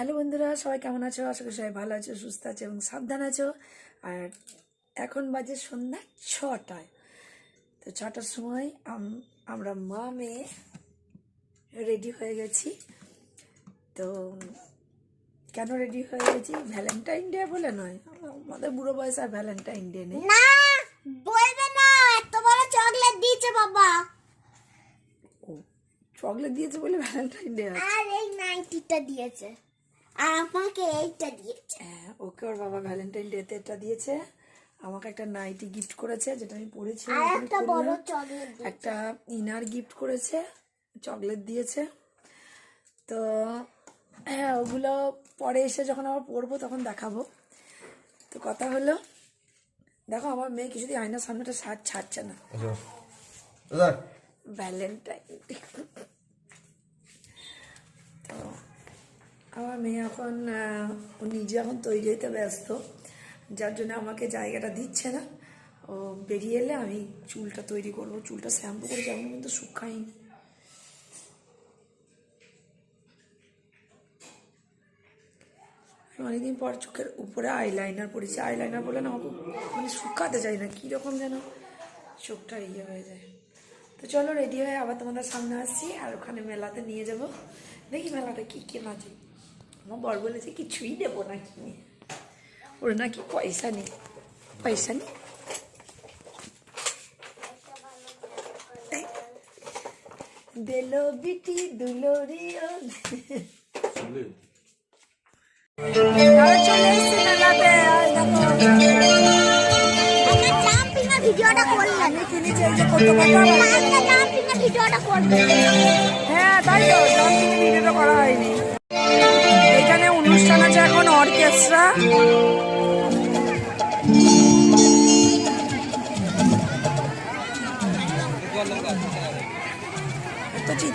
Hello বন্ধুরা সবাই কেমন আছো? আশা করি সবাই ভালো আছো সুস্থ আছো এবং সাবধান আছো। আর এখন বাজে সন্ধ্যা ছটায়। তো ছটার সময় আম- আমরা মা মেয়ে রেডি হয়ে গেছি। তো কেন রেডি হয়ে গেছি? ভ্যালেন্টাইন ডে বলে নয়। আমাদের বুড়ো বয়স আর ভ্যালেন্টাইন ডে নেই। না বলবে না এত বড় চকলেট দিয়েছে বাবা। চকলেট দিয়েছে বলে ভ্যালেন্টাইন ডে আর এই নাইটিটা দিয়েছে। আমাকে এইটা দিয়েছে। হ্যাঁ ওকে ওর বাবা ভ্যালেন্টাইন ডেতে এটা দিয়েছে। আমাকে একটা নাইটি গিফট করেছে যেটা আমি পরেছি আর একটা বড় চকলেট একটা ইনার গিফট করেছে চকলেট দিয়েছে। তো হ্যাঁ ওগুলো পরে এসে যখন আবার পরবো তখন দেখাবো। তো কথা হলো দেখো আমার মেয়ে কিছুদিন আয়নার সামনেটা সাজ ছাড়ছে না। ভ্যালেন্টাইন তো আমার মেয়ে এখন ও নিজে এখন তৈরি হইতে ব্যস্ত, যার জন্য আমাকে জায়গাটা দিচ্ছে না। ও বেরিয়ে এলে আমি চুলটা তৈরি করব, চুলটা শ্যাম্পু করে যেমন কিন্তু শুকাইনি অনেকদিন পর চোখের উপরে আইলাইনার পরেছি। আইলাইনার বলে না মানে শুকাতে চাই না কীরকম যেন চোখটা ইয়ে হয়ে যায়। তো চলো রেডি হয়ে আবার তোমাদের সামনে আসছি, আর ওখানে মেলাতে নিয়ে যাব। দেখি মেলাটা কী কেনা যায় আমার বর বলেছে কিছুই দেবো না কিনে ওর নাকি পয়সা নেই। পয়সা নেই? দেলো বিটি ভিডিওটা করলাম। কিনেছি যে ভিডিওটা করবে হ্যাঁ তাই তো ভিডিওটা করা হয়নি।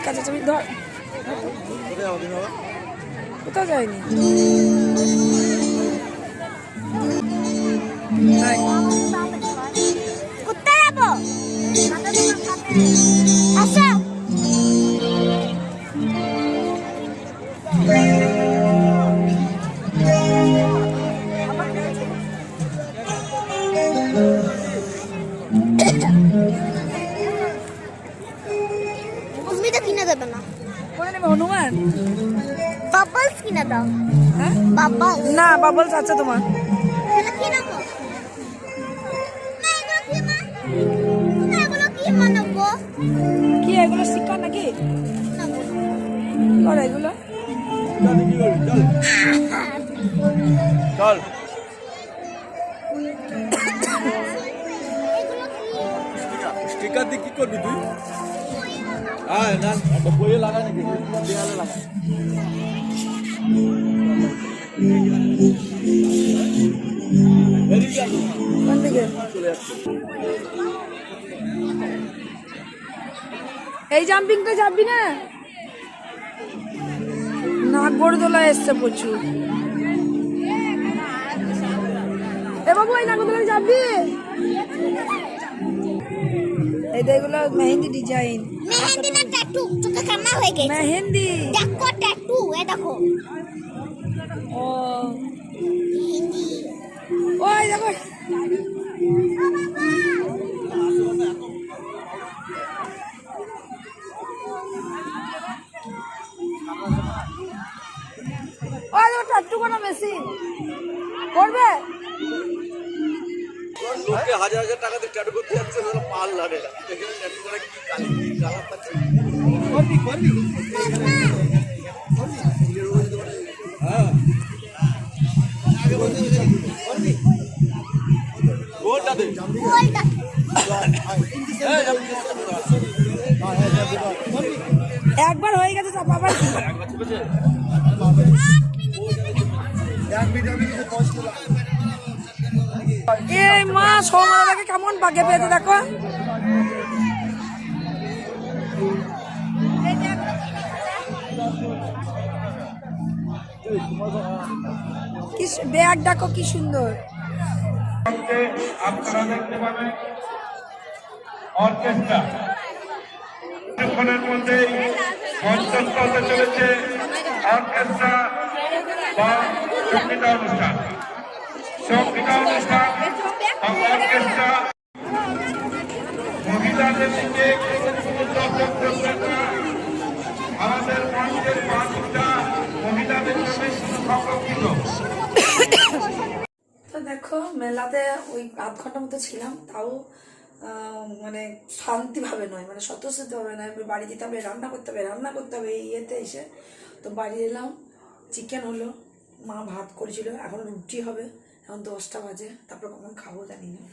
চাচামি ধর। কোথাও যায়নি। হনুমান? বাবলস কিনে দাও। হ্যাঁ? বাবলস না বাবলস আছে তোমার। কি না এগুলো কি এগুলো কি মা কি এগুলো শিক্ষা নাকি? করে এগুলো কি করবি চল। চল স্টিকার দিয়ে কি করবি তুই? হ্যাঁ না চলে যাচ্ছে এই জাম্পিংটা যাবি না? নাগরদোলা এসছে প্রচুর। এ বাবু, এই নাগরদোলা যাবি? এই দেখগুলো মেহেন্দি ডিজাইন মেহেন্দি না ট্যাটু চোখে কান্না হয়ে গেছে। মেহেন্দি। দেখো ট্যাটু এ দেখো। ও। ওই দেখো। ওই দেখো টাট্টু কোনো মেশিন করবে? লোকে হাজার হাজার টাকা দিয়ে ট্যাটু করতে যাচ্ছে ওরা পাল লাগে না। এখানে ট্যাটু করে কি কালি? কি কালার পাচ্ছে? করবি করবি? করবি ওটাতে ওইটা যাবি একবার হয়ে গেছে চাপ আবার? একবার চেপেছে এই মা সৌমালাকে কেমন বাগে পেয়েছে দেখো। কি ব্যাগ দেখো কি সুন্দর। মধ্যে আপনারা দেখতে পাবেন অর্কেস্ট্রা। কিছুক্ষণের মধ্যেই মঞ্চস্থ হতে চলেছে অর্কেস্ট্রা বা সঙ্গীতা অনুষ্ঠান সঙ্গীতা অনুষ্ঠান না তো দেখো, মেলাতে ওই আধ ঘণ্টা মতো ছিলাম, তাও মানে শান্তিভাবে নয় মানে স্বতঃস্ফূর্তভাবে নয়। এবার বাড়ি যেতে হবে, রান্না করতে হবে, রান্না করতে হবে, এই ইয়েতে এসে। তো বাড়ি এলাম চিকেন হলো, মা ভাত করেছিল, এখন রুটি হবে। এখন দশটা বাজে, তারপর কখন খাব জানি না।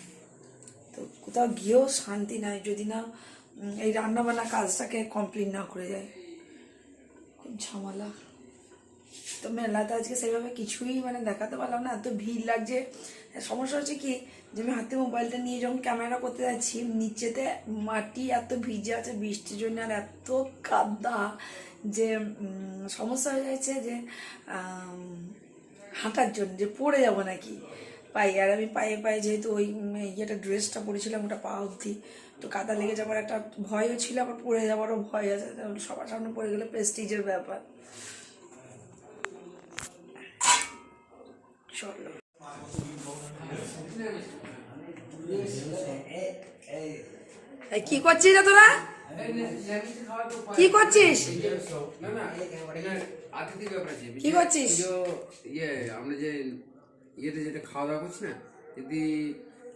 তো কোথাও গিয়েও শান্তি নাই, যদি না এই রান্না বান্না কাজটাকে কমপ্লিট না করে যায়। খুব ঝামেলা। তো মেলাতে আজকে সেইভাবে কিছুই মানে দেখাতে পারলাম না, এত ভিড় লাগছে। সমস্যা হচ্ছে কি, যে আমি হাতে মোবাইলটা নিয়ে যখন ক্যামেরা করতে যাচ্ছি, নিচেতে মাটি এত ভিজে আছে বৃষ্টির জন্য, আর এত কাদা যে সমস্যা হয়ে যাচ্ছে যে হাঁটার জন্য যে পড়ে যাব নাকি? পায়ে। আর আমি পায়ে পায়ে যেহেতু ওই ইয়েটা ড্রেসটা পরেছিলাম, ওটা পা অবধি, তো কাদা লেগে যাওয়ার একটা ভয়ও ছিল, আবার পড়ে যাওয়ারও ভয় আছে সবার সামনে পড়ে গেলে প্রেস্টিজের ব্যাপার। চলো। কি করছিস তোরা? কি করছিস? এখানে ব্যাপার আছে কি করছিস? ইয়ে আমরা যে ইয়েতে যেটা খাওয়া দাওয়া করছি না যদি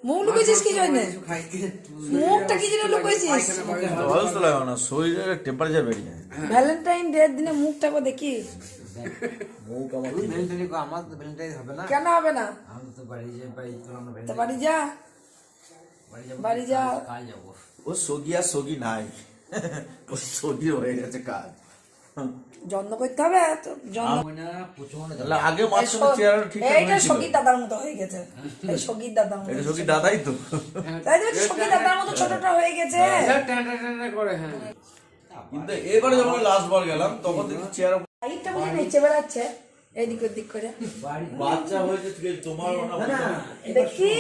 মুখ লুকেছিস কি জন্য? মুখটা কি জন্য তো লাগে না শরীরের টেম্পারেচার বেড়ে যায়। ভ্যালেন্টাইন ডের দিনে মুখটা দেখি। মুখ আমার ভ্যালেন্টাইন আমার তো ভ্যালেন্টাইন হবে না। কেন হবে না? আমি তো বাড়ি যাই বাড়ি তো আমরা বাড়ি যা। বাড়ি যা। কাল যাব। ও সগি আর সগি নাই। ও সগি হয়ে গেছে কাজ। যত্ন করতে হবে তো যত্ন আমি না প্রচণ্ড আগে মার চেহারা ঠিক এইটা সগীর দাদার মতো হয়ে গেছে। এই সগীর দাদার মতো এটা সগি দাদাই তো। তাই তো সগীর দাদার মতো ছোটটা হয়ে গেছে। টানা টানা করে হ্যাঁ। কিন্তু এবারে যখন লাস্ট বার গেলাম তখন দেখি চেহারা হাইটটা বুঝে নিচে বেড়াচ্ছে এদিক ওদিক করে। বাড়ি বাচ্চা হয়েছে তোমার না দেখি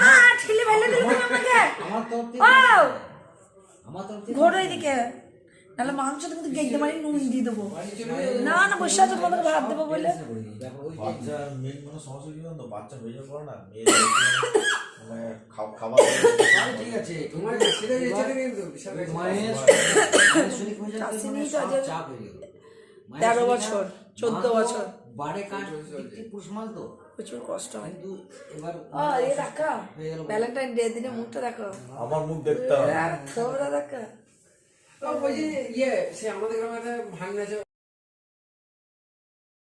আ ঠেলে ফেলে দিল আমাকে। আমার তরফ আমার তরফ ঘোরো এদিকে। নাহলে মাংস তো কিন্তু মারি নুন দিয়ে দেবো। না না বসে আছে তোমাদের ভাত দেবো বলে। বাচ্চা মেন মানে সমস্যা কি তো বাচ্চা হয়ে যাওয়ার পর না খাবার ঠিক আছে তোমার সেটা হয়ে চাপ হয়ে গেল। তেরো বছর, চোদ্দ বছর। বাড়ে কাজ পুরুষ মাল তো। প্রচুর কষ্ট হয়। এবার এ দেখা ভ্যালেন্টাইন ডে দিনে মুখটা দেখো। আমার মুখ দেখতে হবে। দেখা। ও, ওই যে ইয়ে সে আমাদের গ্রামে ভাঙনা